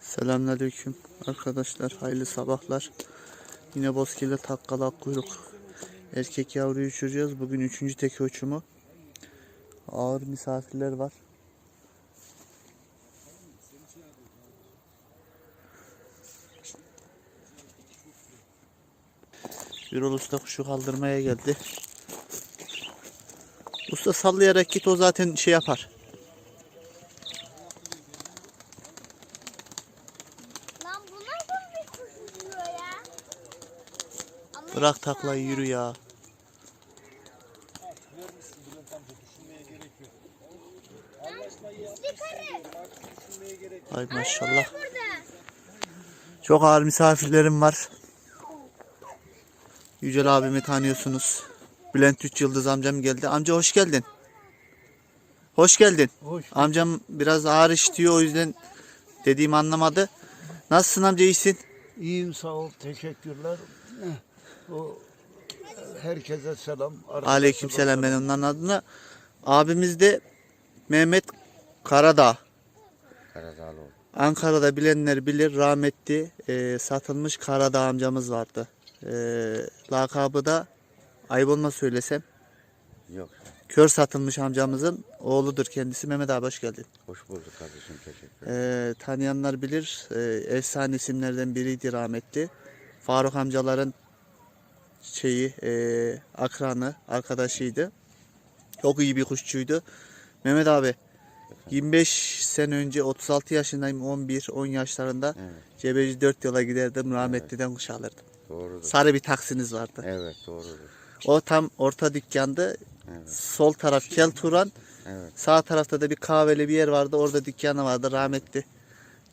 Selamünaleyküm arkadaşlar. Hayırlı sabahlar. Yine bozkirli takkalak kuyruk. Erkek yavruyu uçuracağız. Bugün üçüncü teke uçumu. Ağır misafirler var. Birol Usta kuşu kaldırmaya geldi. Usta sallayarak git o zaten şey yapar. Lan bu nasıl bir kuş uçuyor ya? Ama Bırak taklayı yürü ya. Ay maşallah. Çok ağır misafirlerim var. Yücel abimi tanıyorsunuz. Bülent Üç Yıldız amcam geldi. Amca hoş geldin. Hoş geldin. Hoş. Amcam biraz ağır işitiyor o yüzden dediğimi anlamadı. Nasılsın amca iyisin? İyiyim sağ ol. Teşekkürler. O herkese selam. Aleyküm selam ben onların adına. Abimiz de Mehmet Karadağ. Karadağlıoğlu. Ankara'da bilenler bilir rahmetli e, satılmış Karadağ amcamız vardı. E, lakabı da ayıp olma söylesem. Yok. Kör satılmış amcamızın oğludur kendisi. Mehmet abi hoş geldin. Hoş bulduk kardeşim. Teşekkür ederim. E, tanıyanlar bilir. E, efsane isimlerden biriydi rahmetli. Faruk amcaların şeyi e, akranı, arkadaşıydı. Çok iyi bir kuşçuydu. Mehmet abi 25 sene önce 36 yaşındayım 11 10 yaşlarında Evet. Cebeci 4 yola giderdim rahmetliden kuş alırdım. Doğrudur. Sarı bir taksiniz vardı. Evet doğrudur. O tam orta dükkandı. Evet. Sol taraf Kel Turan. Evet. Sağ tarafta da bir kahveli bir yer vardı. Orada dükkanı vardı rahmetli.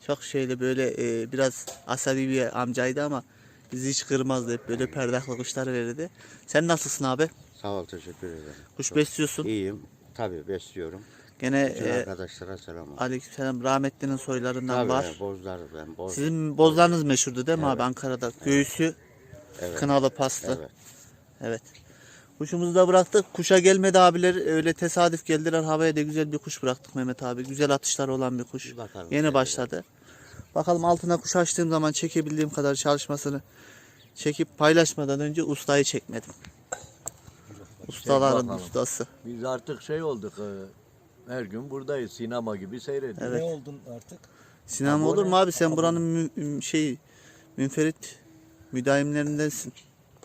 Çok şeyli böyle e, biraz asabi bir amcaydı ama bizi hiç kırmazdı. Hep böyle perdaklı kuşlar verirdi. Sen nasılsın abi? Sağ ol teşekkür ederim. Kuş Çok besliyorsun. İyiyim. Tabii besliyorum. Gene Bütün e, arkadaşlara selam olsun. aleykümselam rahmetlinin soylarından Tabii var. bozlar ben. Boz. Sizin bozlarınız meşhurdu değil mi Evet. abi Ankara'da? Göğüsü Evet. kınalı paslı. Evet. Evet. Kuşumuzu da bıraktık. Kuşa gelmedi abiler. Öyle tesadüf geldiler. Havaya da güzel bir kuş bıraktık Mehmet abi. Güzel atışlar olan bir kuş. Bakalım Yeni başladı. Bakalım altına kuş açtığım zaman çekebildiğim kadar çalışmasını çekip paylaşmadan önce ustayı çekmedim. Ustaların bakalım. ustası. Biz artık şey olduk. e, Her gün buradayız. Sinema gibi seyrediyoruz. Evet. Ne oldun artık? Sinema olur mu abi? Sen buranın mü- mü- şey münferit müdavimlerindensin.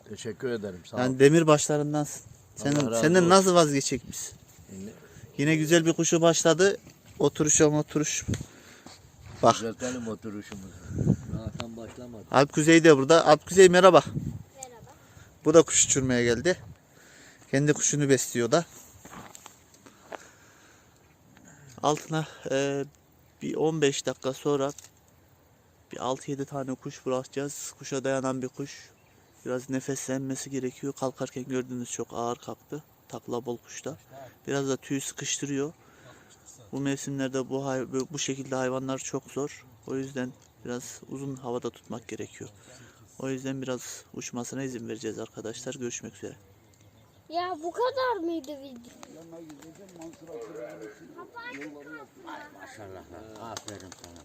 Teşekkür ederim. Sağ ol. Yani demir başlarındansın. Senin, razı senden olsun. nasıl vazgeçecek biz? Yine güzel bir kuşu başladı. Oturuş ama oturuş. Bak. Düzeltelim oturuşumuzu. Zaten başlamadı. Alp Kuzey de burada. Alp Kuzey merhaba. Merhaba. Bu da kuş uçurmaya geldi. Kendi kuşunu besliyor da. Altına e, bir 15 dakika sonra bir 6-7 tane kuş bırakacağız. Kuşa dayanan bir kuş. Biraz nefeslenmesi gerekiyor. Kalkarken gördüğünüz çok ağır kalktı. Takla bol kuşta. Biraz da tüy sıkıştırıyor. Bu mevsimlerde bu hay- bu şekilde hayvanlar çok zor. O yüzden biraz uzun havada tutmak gerekiyor. O yüzden biraz uçmasına izin vereceğiz arkadaşlar. Görüşmek üzere. Ya bu kadar mıydı video? Maşallah. lan. Aferin sana.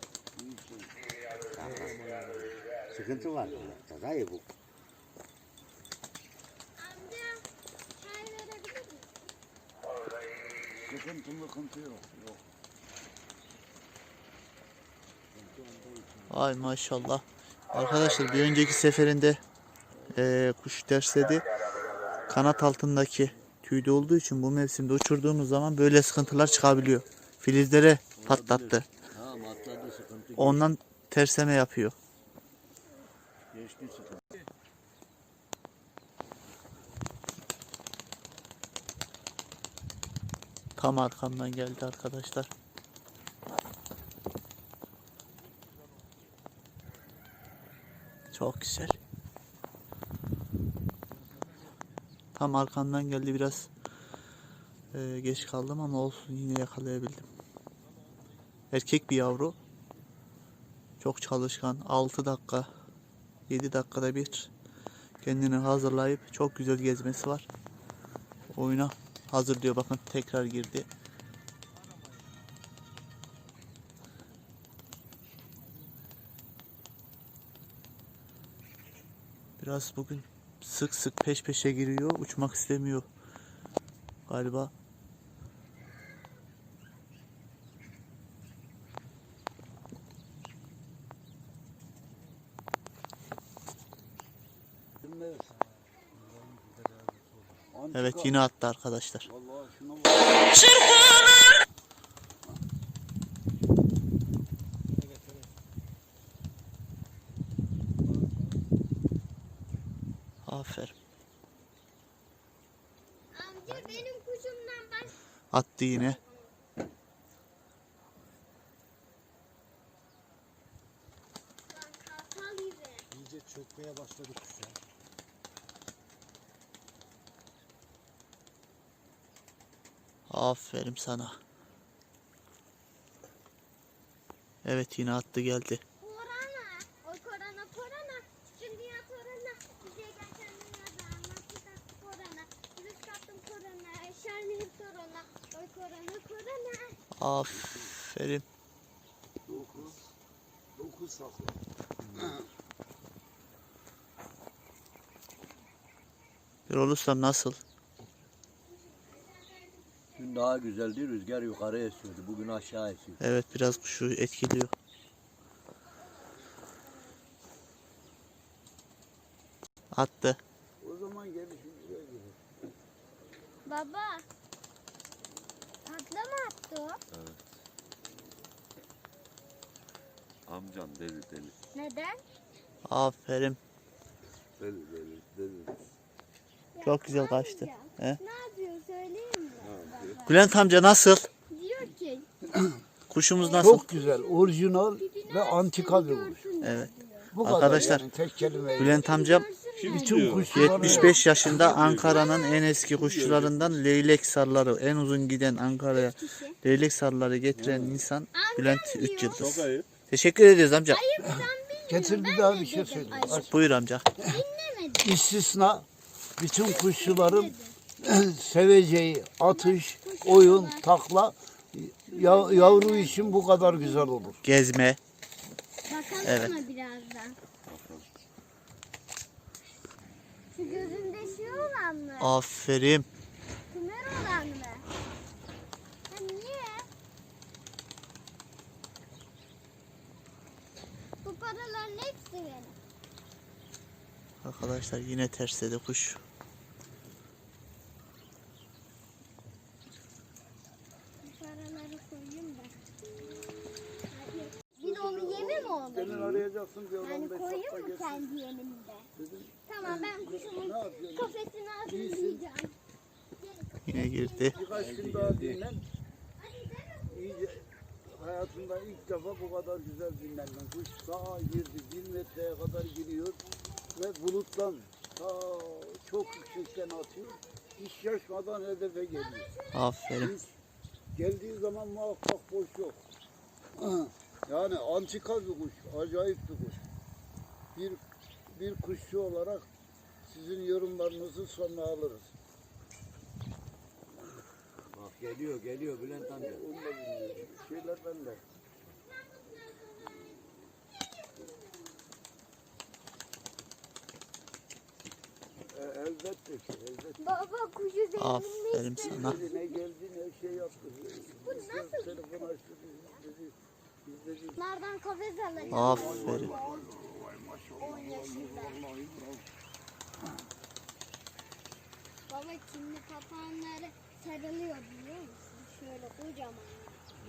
Sıkıntı var. Dayı bu. Sıkıntı mıkıntı yok. yok. Ay maşallah. Arkadaşlar bir önceki seferinde eee, kuş tersledi. Kanat altındaki tüyde olduğu için bu mevsimde uçurduğumuz zaman böyle sıkıntılar çıkabiliyor. Filizlere patlattı. Ondan terseme yapıyor. Geçti sıkıntı. Tam arkamdan geldi arkadaşlar. Çok güzel. Tam arkamdan geldi biraz eee, geç kaldım ama olsun yine yakalayabildim. Erkek bir yavru. Çok çalışkan. 6 dakika 7 dakikada bir kendini hazırlayıp çok güzel gezmesi var. Oyuna Hazır diyor bakın tekrar girdi. Biraz bugün sık sık peş peşe giriyor. Uçmak istemiyor. Galiba yine attı arkadaşlar. Bak. Aferin. Amca benim kuşumdan baş... Attı yine. Lan kartal gibi. İyice çökmeye başladı kuş Aferin sana. Evet yine attı geldi. Korona. O korona korona. Şimdi ya korona. Bize geçen dünyada anlattık korona. Virüs kaptım korona. Şarnihim korona. O korona korona. Aferin. Dokuz. Dokuz saklı. Bir olursam nasıl? Dün daha güzeldi. Rüzgar yukarı esiyordu. Bugün aşağı esiyor. Evet biraz kuşu etkiliyor. Attı. O zaman gelişim buraya gelir. Baba. Tatlı mı attı o? Amcam deli deli. Neden? Aferin. Deli deli deli. Çok güzel kaçtı. He? Ne yapıyor söyleyeyim. Bülent amca nasıl? Diyor ki Kuşumuz nasıl? Çok güzel, orijinal ve antika bir kuş. Evet. Bu Arkadaşlar, yani tek kelime. Bülent amcam Bütün kuşların 75 yaşında Ankara'nın en eski kuşçularından leylek sarıları en uzun giden Ankara'ya leylek sarıları getiren insan Bülent Üç Yıldız. ayıp. Teşekkür ediyoruz amca. Getir bir daha bir şey söyle. Buyur amca. dinlemedi. İstisna bütün kuşçuların seveceği atış, oyun, takla ya- yavru için bu kadar güzel olur. Gezme. Bakalım Evet. mı birazdan? Şu gözünde şey olan mı? Aferin. Tümör olan mı? Ha niye? Bu paraların hepsi benim. Arkadaşlar yine tersledi kuş. Bu paraları koyayım da. Bir de onu yeme mi olur? Senin arayacaksın bir Yani 15 koyayım mı geçsin. kendi yemimde? Dedim, Tamam ben kuşumun kafesini hazırlayacağım. Yine girdi. Birkaç gün daha dinlen. İyice hayatımda ilk defa bu kadar güzel dinlendim. Kuş sağa girdi, bir metreye kadar giriyor ve buluttan ta çok yüksekten atıyor. Hiç şaşmadan hedefe geliyor. Aferin. Hiç geldiği zaman muhakkak boş yok. Yani antika bir kuş, acayip bir kuş. Bir bir kuşçu olarak sizin yorumlarınızı sonra alırız. Bak geliyor geliyor Bülent amca. Onu da bilmiyorum. Şeyler bende. E, elbette ki, elbette. Baba kuşu Aferin sana. Ne geldi ne şey yaptı. Bu nasıl? Telefon açtı, biz dedi, biz dedi, Nereden kafes alacağım? Aferin. 10 yaşında. Baba kimli papağanları sarılıyor biliyor musun? Şöyle kocaman.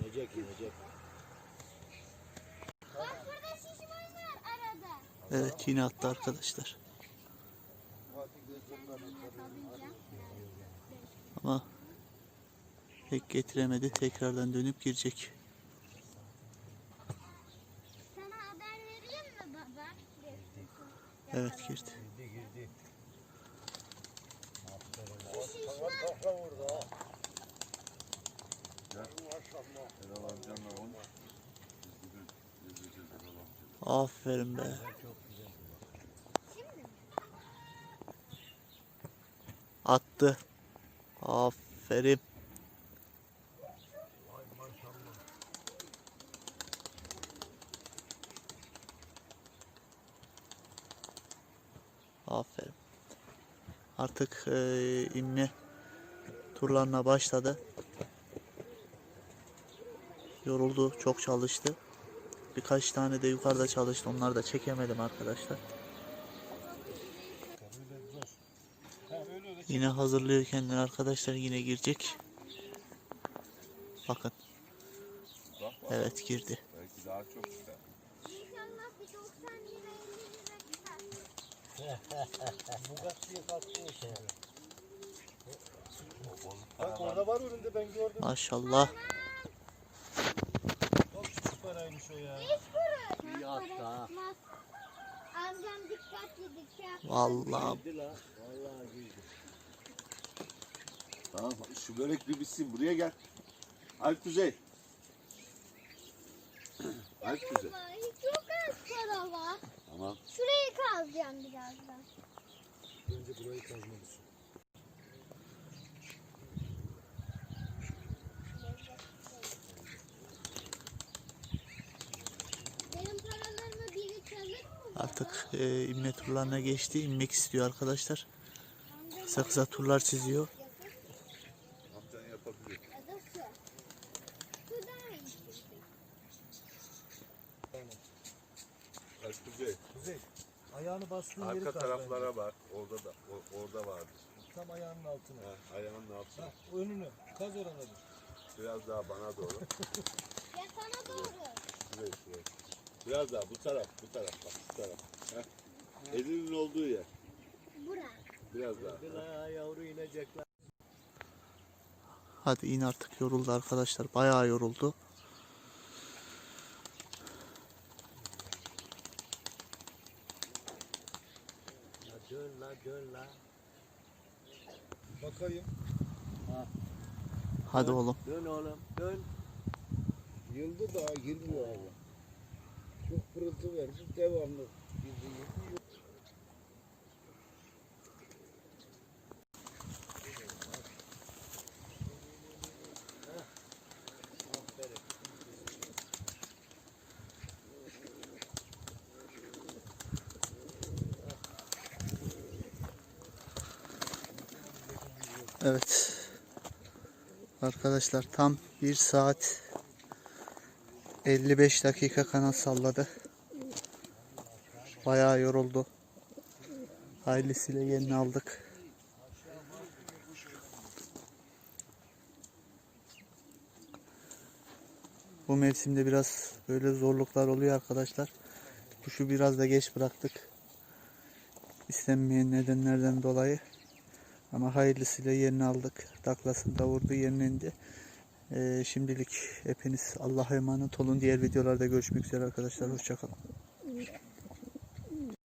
İnecek inecek. Bak burada şişman var arada. Evet yine attı arkadaşlar. Ama pek getiremedi. Tekrardan dönüp girecek. Sana haber vereyim mi baba? Evet girdi. Şu şişman Helal amcanla onu. Aferin be. Attı. Aferin. Aferin. Artık e, inme turlarına başladı. Yoruldu, çok çalıştı. Birkaç tane de yukarıda çalıştı. Onları da çekemedim arkadaşlar. Yine hazırlıyor kendini arkadaşlar. Yine girecek. Bakın. Bak bak. Evet girdi. Belki daha çok çıkar. Bugatti'ye kalktı şimdi. Bak orada var önünde ben gördüm. Maşallah. Çok küçük paraymış o ya. Hiç kuruş. İyi attı ha. Tutmaz. Amcam dikkatli dikkat. Vallahi Girdi la. Vallahi girdi. Tamam şu börek bir bitsin buraya gel. Alp Kuzey. Alp Kuzey. Çok az para var. Tamam. Şurayı kazacağım birazdan. Önce burayı kazmalısın. Benim paralarımı biri çalır mı? artık e, inme turlarına geçti. İnmek istiyor arkadaşlar. Kısa kısa turlar çiziyor. yapar. Amcan yapabilir. Ya da su. Su daha iyi. Alp Kuzey. Kuzey. Yeri Arka kaz taraflara bak. Orada da o- orada vardır. bence. Tam ayağının altına. Ha, ayağının altına. Ha, önünü. Kaz oraları. Biraz daha bana doğru. Ya sana doğru. Şuraya şuraya. Biraz daha bu taraf bu taraf bak bu taraf. Heh. Elinin olduğu yer. Bura. Biraz daha. Girdi la yavru inecek la. Hadi in artık yoruldu arkadaşlar. Bayağı yoruldu. Dön la dön la. Bakayım. Hadi oğlum. Dön oğlum dön. Yıldı daha girmiyor hava. Çok pırıltı verdi devamlı. Girdi, Evet. Arkadaşlar tam 1 saat 55 dakika kanat salladı. Bayağı yoruldu. Ailesiyle yerini aldık. Bu mevsimde biraz böyle zorluklar oluyor arkadaşlar. Kuşu biraz da geç bıraktık. İstenmeyen nedenlerden dolayı. Ama hayırlısıyla yerini aldık. Taklasını da vurdu yerine indi. Ee, şimdilik hepiniz Allah'a emanet olun. Diğer videolarda görüşmek üzere arkadaşlar. Hoşçakalın.